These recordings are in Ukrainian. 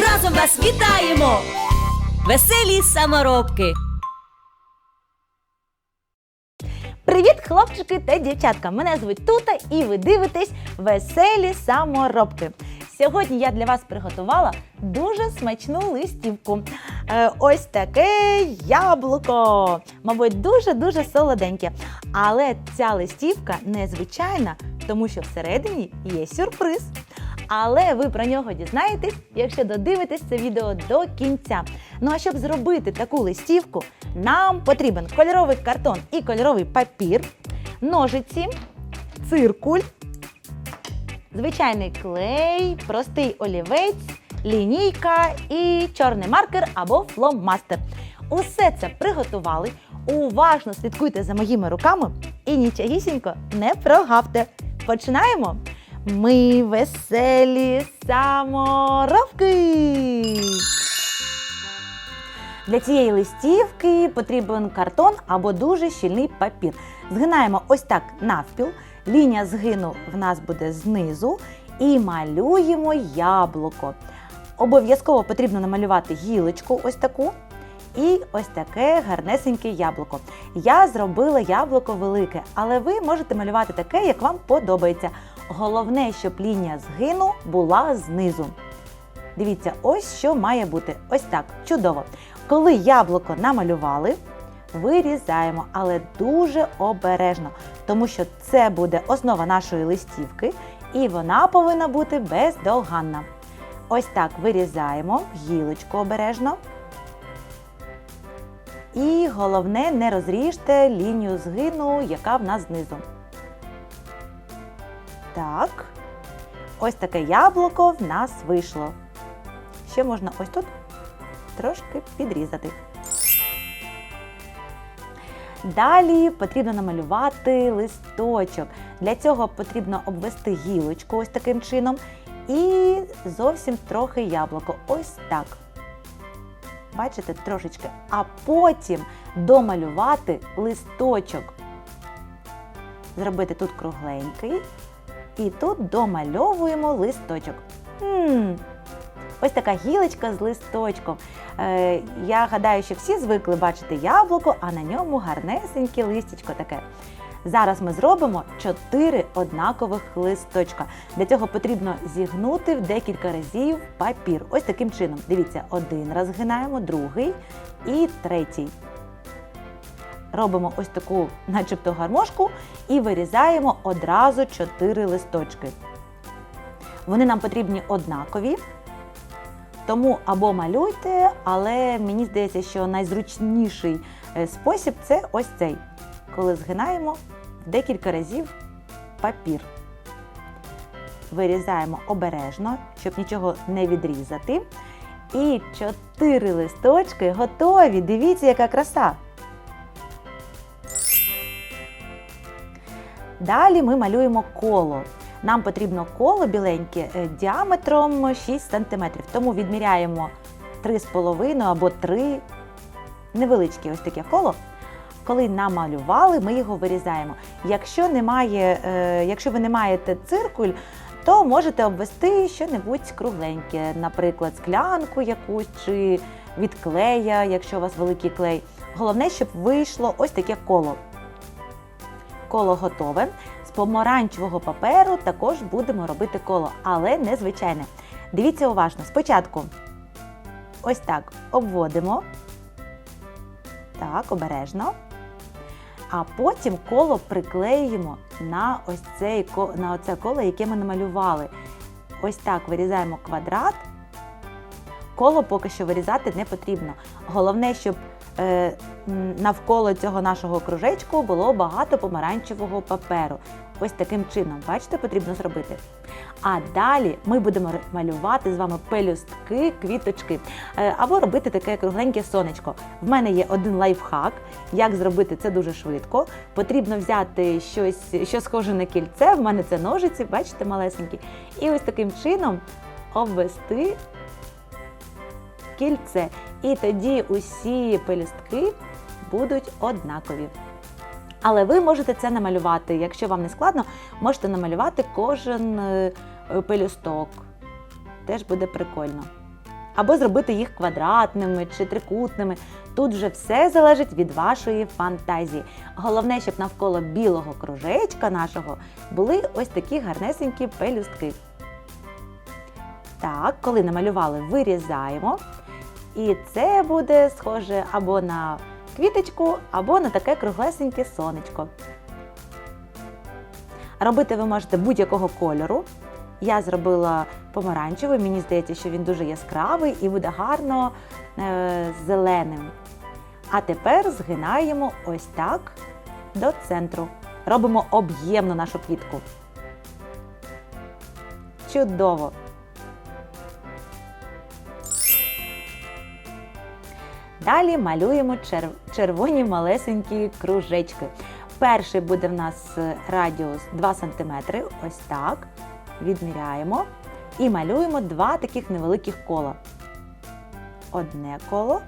разом вас вітаємо, веселі саморобки. Привіт, хлопчики та дівчатка! Мене звуть Тута і ви дивитесь веселі саморобки. Сьогодні я для вас приготувала дуже смачну листівку. Е, ось таке яблуко. Мабуть, дуже-дуже солоденьке. Але ця листівка незвичайна, тому що всередині є сюрприз. Але ви про нього дізнаєтесь, якщо додивитесь це відео до кінця. Ну а щоб зробити таку листівку, нам потрібен кольоровий картон і кольоровий папір, ножиці, циркуль, звичайний клей, простий олівець, лінійка і чорний маркер або фломастер. Усе це приготували. Уважно слідкуйте за моїми руками і нічогісінько не прогавте. Починаємо! Ми веселі саморобки! Для цієї листівки потрібен картон або дуже щільний папір. Згинаємо ось так навпіл. Лінія згину в нас буде знизу і малюємо яблуко. Обов'язково потрібно намалювати гілочку ось таку. І ось таке гарнесеньке яблуко. Я зробила яблуко велике, але ви можете малювати таке, як вам подобається. Головне, щоб лінія згину була знизу. Дивіться, ось що має бути. Ось так. Чудово. Коли яблуко намалювали, вирізаємо, але дуже обережно, тому що це буде основа нашої листівки, і вона повинна бути бездоганна. Ось так вирізаємо гілочку обережно. І головне, не розріжте лінію згину, яка в нас знизу. Так. Ось таке яблуко в нас вийшло. Ще можна ось тут трошки підрізати. Далі потрібно намалювати листочок. Для цього потрібно обвести гілочку ось таким чином і зовсім трохи яблуко. Ось так. Бачите, трошечки. А потім домалювати листочок. Зробити тут кругленький. І тут домальовуємо листочок. м Ось така гілочка з листочком. Е, я гадаю, що всі звикли бачити яблуко, а на ньому гарнесеньке листячко таке. Зараз ми зробимо 4 однакових листочка. Для цього потрібно зігнути в декілька разів папір. Ось таким чином. Дивіться, один раз згинаємо, другий і третій. Робимо ось таку, начебто, гармошку і вирізаємо одразу 4 листочки. Вони нам потрібні однакові. Тому або малюйте, але мені здається, що найзручніший е, спосіб це ось цей, коли згинаємо декілька разів папір. Вирізаємо обережно, щоб нічого не відрізати. І чотири листочки готові. Дивіться, яка краса! Далі ми малюємо коло. Нам потрібно коло біленьке е, діаметром 6 см. Тому відміряємо 3,5 або 3 невеличке ось таке коло. Коли намалювали, ми його вирізаємо. Якщо немає, е, якщо ви не маєте циркуль, то можете обвести щось кругленьке, наприклад, склянку якусь чи від клея, якщо у вас великий клей. Головне, щоб вийшло ось таке коло. Коло готове. З помаранчевого паперу також будемо робити коло, але не звичайне. Дивіться уважно. Спочатку ось так обводимо. Так, обережно. А потім коло приклеюємо на ось цей, на оце коло, яке ми намалювали. Ось так вирізаємо квадрат. Коло поки що вирізати не потрібно. Головне, щоб навколо цього нашого кружечку було багато помаранчевого паперу. Ось таким чином, бачите, потрібно зробити. А далі ми будемо малювати з вами пелюстки, квіточки е, або робити таке кругленьке сонечко. В мене є один лайфхак, як зробити це дуже швидко. Потрібно взяти щось, що схоже на кільце. В мене це ножиці, бачите, малесенькі. І ось таким чином обвести кільце. І тоді усі пелюстки будуть однакові. Але ви можете це намалювати. Якщо вам не складно, можете намалювати кожен е, пелюсток. Теж буде прикольно. Або зробити їх квадратними чи трикутними. Тут вже все залежить від вашої фантазії. Головне, щоб навколо білого кружечка нашого були ось такі гарнесенькі пелюстки. Так, коли намалювали, вирізаємо. І це буде схоже або на квіточку, або на таке круглесеньке сонечко. Робити ви можете будь-якого кольору. Я зробила помаранчевий, мені здається, що він дуже яскравий і буде гарно е, зеленим. А тепер згинаємо ось так до центру. Робимо об'ємну нашу квітку. Чудово! Далі малюємо чер- червоні малесенькі кружечки. Перший буде в нас е, радіус 2 см, ось так. Відміряємо. І малюємо два таких невеликих кола. Одне коло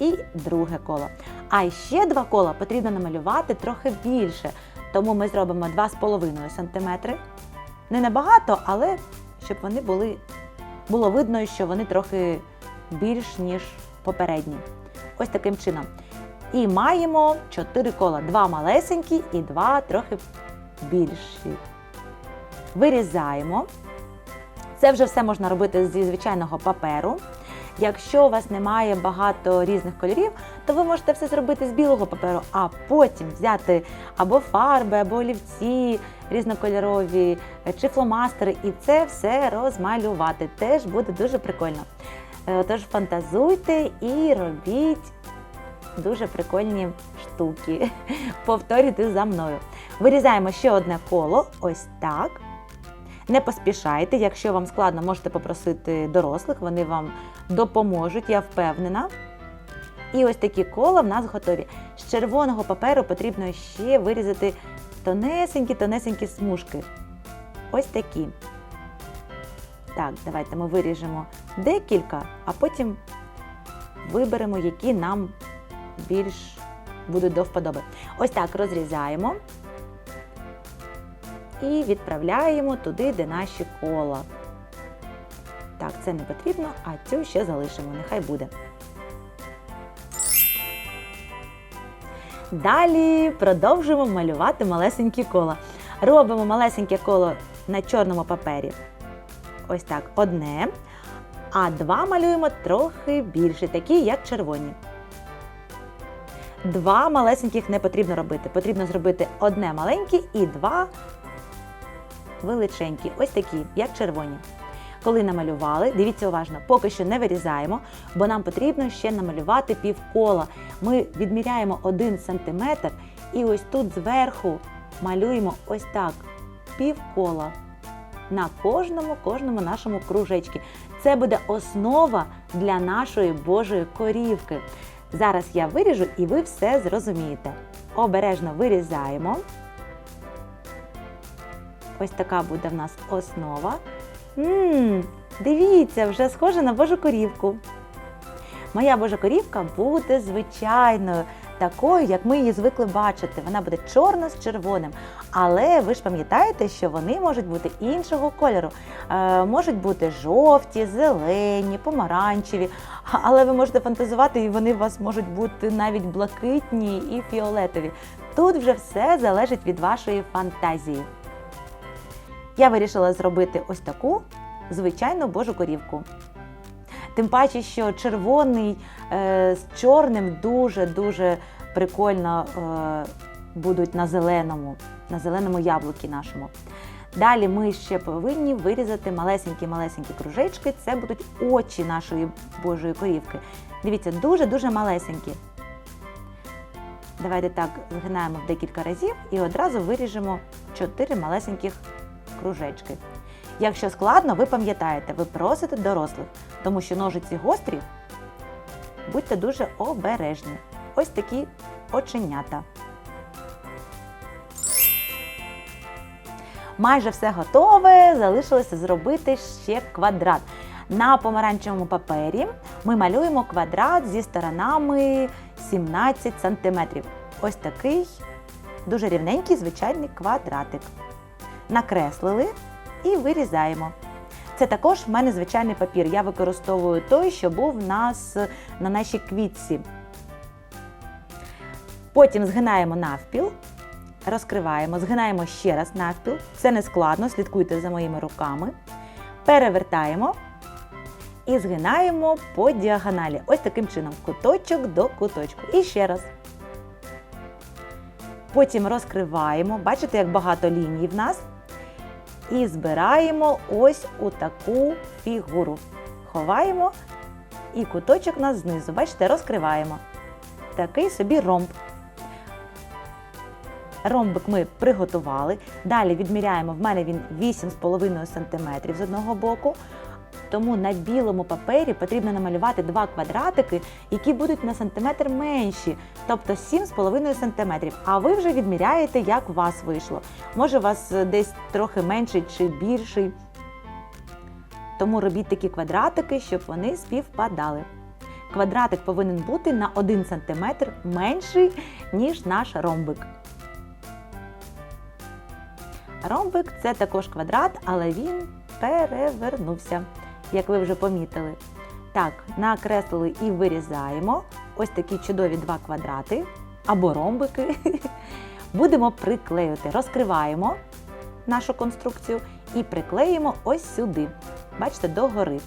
і друге коло. А ще два кола потрібно намалювати трохи більше. Тому ми зробимо 2,5 см. Не набагато, але щоб вони були, було видно, що вони трохи більш, ніж попередні. Ось таким чином. І маємо 4 кола: два малесенькі і два трохи більші. Вирізаємо. Це вже все можна робити зі звичайного паперу. Якщо у вас немає багато різних кольорів, то ви можете все зробити з білого паперу, а потім взяти або фарби, або олівці різнокольорові, чи фломастери, і це все розмалювати. Теж буде дуже прикольно. Е, Тож фантазуйте і робіть дуже прикольні штуки. Повторюйте за мною. Вирізаємо ще одне коло, ось так. Не поспішайте, якщо вам складно, можете попросити дорослих, вони вам допоможуть, я впевнена. І ось такі кола в нас готові. З червоного паперу потрібно ще вирізати тонесенькі-тонесенькі смужки. Ось такі. Так, давайте ми виріжемо декілька, а потім виберемо, які нам більш будуть до вподоби. Ось так розрізаємо і відправляємо туди, де наші кола. Так, це не потрібно, а цю ще залишимо, нехай буде. Далі продовжуємо малювати малесенькі кола. Робимо малесеньке коло на чорному папері. Ось так, одне. А два малюємо трохи більше, такі як червоні. Два малесеньких не потрібно робити. Потрібно зробити одне маленьке і два величенькі, ось такі, як червоні. Коли намалювали, дивіться уважно, поки що не вирізаємо, бо нам потрібно ще намалювати півкола. Ми відміряємо 1 см і ось тут зверху малюємо ось так півкола на кожному кожному нашому кружечці. Це буде основа для нашої Божої корівки. Зараз я виріжу і ви все зрозумієте. Обережно вирізаємо. Ось така буде в нас основа. Ммм, дивіться, вже схоже на Божу корівку. Моя Божа корівка буде звичайною, такою, як ми її звикли бачити. Вона буде чорна з червоним. Але ви ж пам'ятаєте, що вони можуть бути іншого кольору. Е, можуть бути жовті, зелені, помаранчеві. Але ви можете фантазувати, і вони у вас можуть бути навіть блакитні і фіолетові. Тут вже все залежить від вашої фантазії. Я вирішила зробити ось таку звичайну божу корівку. Тим паче, що червоний е, з чорним дуже-дуже прикольно е, будуть на зеленому, на зеленому яблукі нашому. Далі ми ще повинні вирізати малесенькі-малесенькі кружечки. Це будуть очі нашої божої корівки. Дивіться, дуже-дуже малесенькі. Давайте так згинаємо в декілька разів і одразу виріжемо 4 малесеньких кружечки. Якщо складно, ви пам'ятаєте, ви просите дорослих, тому що ножиці гострі, будьте дуже обережні. Ось такі оченята. Майже все готове, залишилося зробити ще квадрат. На помаранчевому папері ми малюємо квадрат зі сторонами 17 см. Ось такий дуже рівненький звичайний квадратик. Накреслили і вирізаємо. Це також в мене звичайний папір. Я використовую той, що був в нас на нашій квітці. Потім згинаємо навпіл, розкриваємо, згинаємо ще раз навпіл. Це не складно, слідкуйте за моїми руками. Перевертаємо і згинаємо по діагоналі. Ось таким чином, куточок до куточку. І ще раз. Потім розкриваємо. Бачите, як багато ліній в нас. І збираємо ось у таку фігуру. Ховаємо і куточок у нас знизу. Бачите, розкриваємо. Такий собі ромб. Ромбик ми приготували. Далі відміряємо, в мене він 8,5 см з одного боку. Тому на білому папері потрібно намалювати два квадратики, які будуть на сантиметр менші, тобто 7,5 см. А ви вже відміряєте, як у вас вийшло. Може, у вас е, десь трохи менший чи більший. Тому робіть такі квадратики, щоб вони співпадали. Квадратик повинен бути на 1 см менший, ніж наш ромбик. Ромбик це також квадрат, але він перевернувся, як ви вже помітили. Так, накреслили і вирізаємо ось такі чудові два квадрати або ромбики. Будемо приклеювати. Розкриваємо нашу конструкцію і приклеїмо ось сюди. Бачите, догори.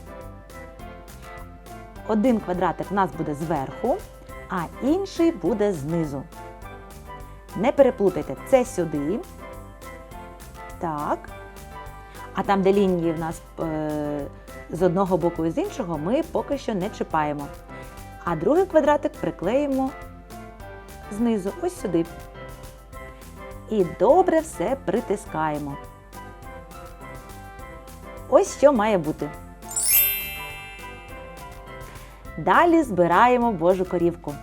Один квадратик у нас буде зверху, а інший буде знизу. Не переплутайте, це сюди. Так. А там, де лінії в нас е, з одного боку і з іншого, ми поки що не чіпаємо. А другий квадратик приклеїмо знизу, ось сюди. І добре все притискаємо. Ось що має бути. Далі збираємо Божу корівку.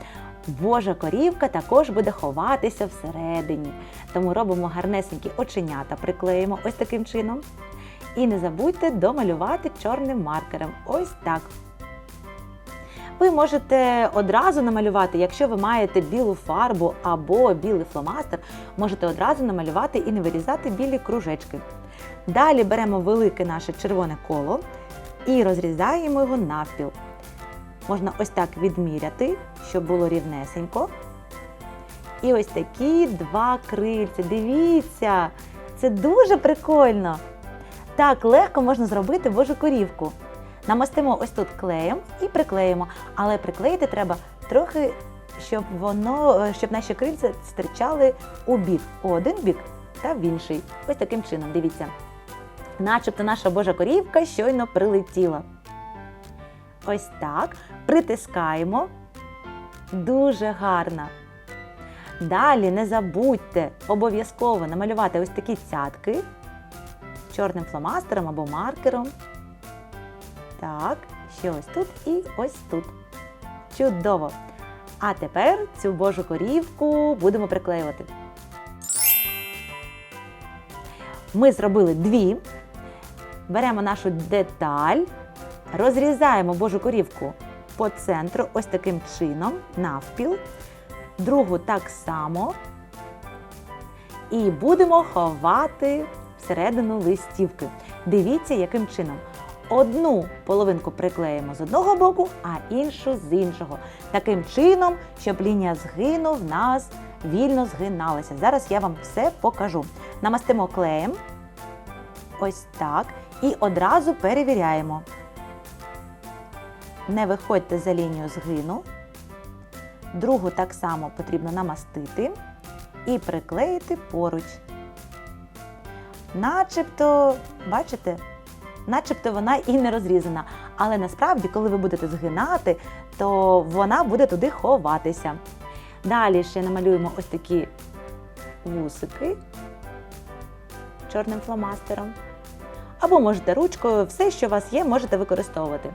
Божа корівка також буде ховатися всередині. Тому робимо гарнесенькі оченята, приклеїмо ось таким чином. І не забудьте домалювати чорним маркером. Ось так. Ви можете одразу намалювати, якщо ви маєте білу фарбу або білий фломастер, можете одразу намалювати і не вирізати білі кружечки. Далі беремо велике наше червоне коло і розрізаємо його навпіл. Можна ось так відміряти, щоб було рівнесенько. І ось такі два крильця. Дивіться, це дуже прикольно. Так легко можна зробити божу корівку. Намастимо ось тут клеєм і приклеїмо. Але приклеїти треба трохи, щоб воно, е, щоб наші крильця стирчали у бік, у один бік та в інший. Ось таким чином, дивіться. Начебто наша божа корівка щойно прилетіла. Ось так. Притискаємо. Дуже гарно. Далі не забудьте обов'язково намалювати ось такі цятки чорним фломастером або маркером. Так, ще ось тут і ось тут. Чудово! А тепер цю божу корівку будемо приклеювати. Ми зробили дві. Беремо нашу деталь, розрізаємо божу корівку по центру, ось таким чином, навпіл. Другу так само. І будемо ховати всередину листівки. Дивіться, яким чином. Одну половинку приклеїмо з одного боку, а іншу з іншого. Таким чином, щоб лінія згину в нас вільно згиналася. Зараз я вам все покажу. Намастимо клеєм. Ось так. І одразу перевіряємо. Не виходьте за лінію згину. Другу так само потрібно намастити і приклеїти поруч. Начебто, бачите, начебто вона і не розрізана. Але насправді, коли ви будете згинати, то вона буде туди ховатися. Далі ще намалюємо ось такі вусики чорним фломастером. Або можете ручкою, все, що у вас є, можете використовувати.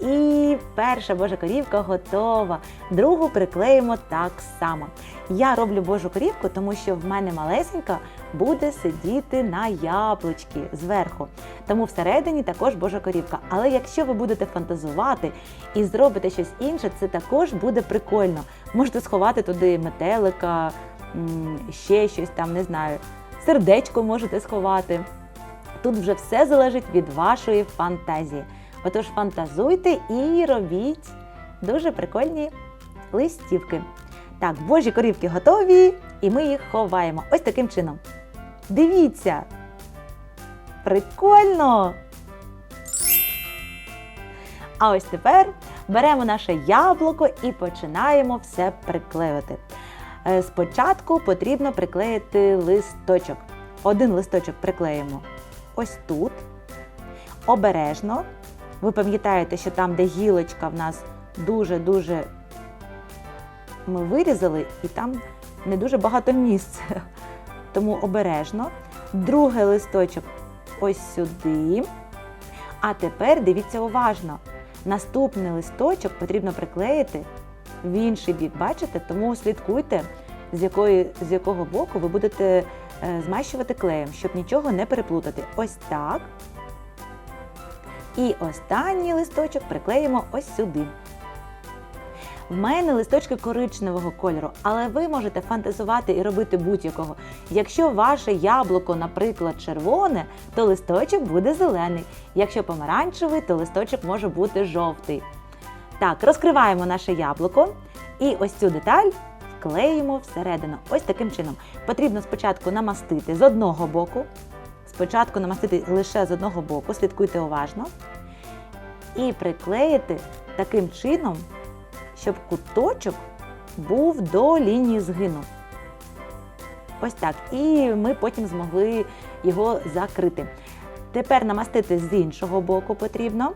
І перша божа корівка готова. Другу приклеїмо так само. Я роблю божу корівку, тому що в мене малесенька буде сидіти на яблучки зверху. Тому всередині також божа корівка. Але якщо ви будете фантазувати і зробите щось інше, це також буде прикольно. Можете сховати туди метелика, ще щось там, не знаю, сердечко можете сховати. Тут вже все залежить від вашої фантазії. Отож, фантазуйте і робіть дуже прикольні листівки. Так, божі корівки готові, і ми їх ховаємо. Ось таким чином. Дивіться! Прикольно! А ось тепер беремо наше яблуко і починаємо все приклеювати. Е, Спочатку потрібно приклеїти листочок. Один листочок приклеїмо ось тут. Обережно. Ви пам'ятаєте, що там, де гілочка в нас дуже-дуже ми вирізали, і там не дуже багато місця. Тому обережно. Другий листочок ось сюди. А тепер дивіться уважно. Наступний листочок потрібно приклеїти в інший бік, бачите? Тому слідкуйте, з, якої, з якого боку ви будете е, змащувати клеєм, щоб нічого не переплутати. Ось так. І останній листочок приклеїмо ось сюди. В мене листочки коричневого кольору, але ви можете фантазувати і робити будь-якого. Якщо ваше яблуко, наприклад, червоне, то листочок буде зелений. Якщо помаранчевий, то листочок може бути жовтий. Так, розкриваємо наше яблуко і ось цю деталь вклеїмо всередину. Ось таким чином. Потрібно спочатку намастити з одного боку. Спочатку намастити лише з одного боку, слідкуйте уважно. І приклеїти таким чином, щоб куточок був до лінії згину. Ось так. І ми потім змогли його закрити. Тепер намастити з іншого боку потрібно.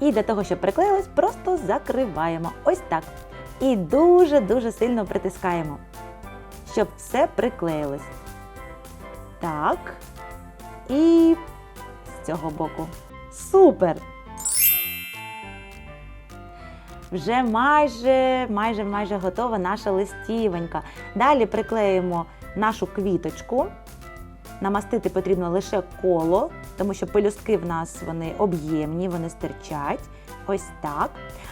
І для того, щоб приклеїлось, просто закриваємо. Ось так. І дуже-дуже сильно притискаємо, щоб все приклеїлось. Так. І з цього боку. Супер! Вже майже, майже, майже готова наша листівонька. Далі приклеїмо нашу квіточку. Намастити потрібно лише коло, тому що пелюстки в нас вони об'ємні, вони стирчать. Ось так.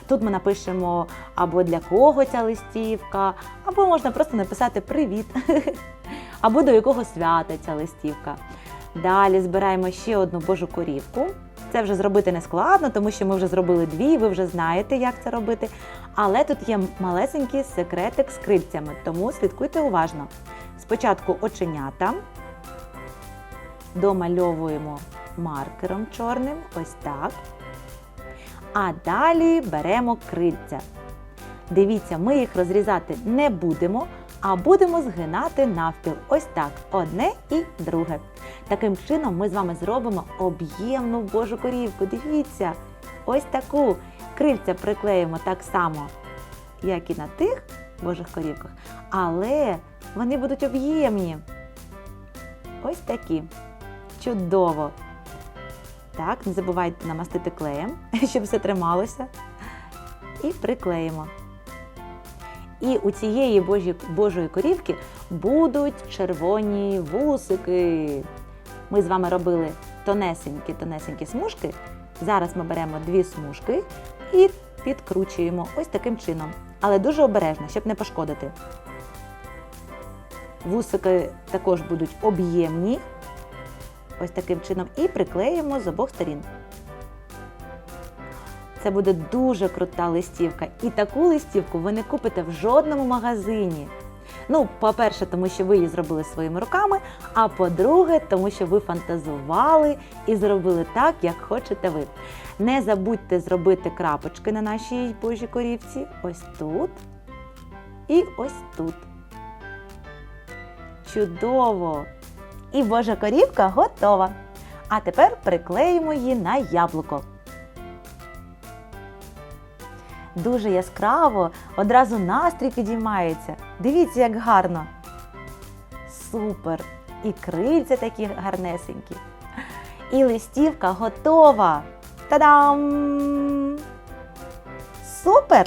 Тут ми напишемо або для кого ця листівка, або можна просто написати Привіт, або до якого свята ця листівка. Далі збираємо ще одну божу корівку. Це вже зробити не складно, тому що ми вже зробили дві, ви вже знаєте, як це робити. Але тут є малесенький секретик з крильцями, тому слідкуйте уважно. Спочатку оченята домальовуємо маркером чорним, ось так. А далі беремо крильця. Дивіться, ми їх розрізати не будемо, а будемо згинати навпіл. Ось так, одне і друге. Таким чином ми з вами зробимо об'ємну божу корівку. Дивіться, ось таку крильця приклеїмо так само, як і на тих божих корівках, але вони будуть об'ємні. Ось такі. Чудово! Так, не забувайте намастити клеєм, щоб все трималося. І приклеїмо. І у цієї божі, божої корівки будуть червоні вусики. Ми з вами робили тонесенькі тонесенькі смужки. Зараз ми беремо дві смужки і підкручуємо ось таким чином. Але дуже обережно, щоб не пошкодити. Вусики також будуть об'ємні. Ось таким чином. І приклеїмо з обох сторін. Це буде дуже крута листівка. І таку листівку ви не купите в жодному магазині. Ну, по-перше, тому що ви її зробили своїми руками, а по-друге, тому що ви фантазували і зробили так, як хочете ви. Не забудьте зробити крапочки на нашій божій корівці. Ось тут і ось тут. Чудово! І божа корівка готова. А тепер приклеїмо її на яблуко. Дуже яскраво, одразу настрій підіймається. Дивіться, як гарно. Супер! І крильця такі гарнесенькі. І листівка готова. Та-дам! Супер!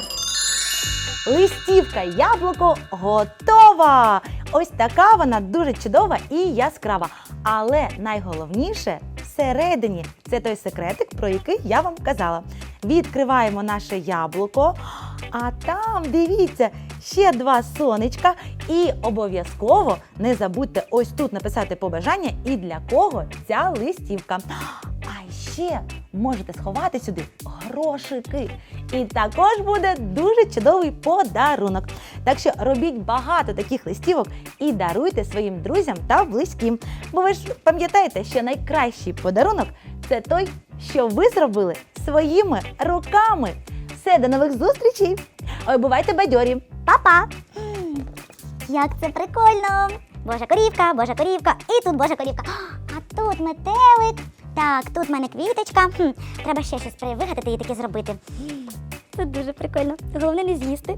Листівка яблуко готова! Ось така вона дуже чудова і яскрава. Але найголовніше всередині це той секретик, про який я вам казала. Відкриваємо наше яблуко, а там дивіться ще два сонечка. І обов'язково не забудьте ось тут написати побажання і для кого ця листівка. А ще можете сховати сюди грошики. І також буде дуже чудовий подарунок. Так що робіть багато таких листівок і даруйте своїм друзям та близьким. Бо ви ж пам'ятаєте, що найкращий подарунок це той, що ви зробили своїми руками. Все, до нових зустрічей! Ой, бувайте бадьорі! Па-па! Як це прикольно! Божа корівка, божа корівка, і тут божа корівка. А тут метелик. Так, тут в мене квіточка. Хм, треба ще щось вигадати і таке зробити. Це дуже прикольно. Головне не з'їсти.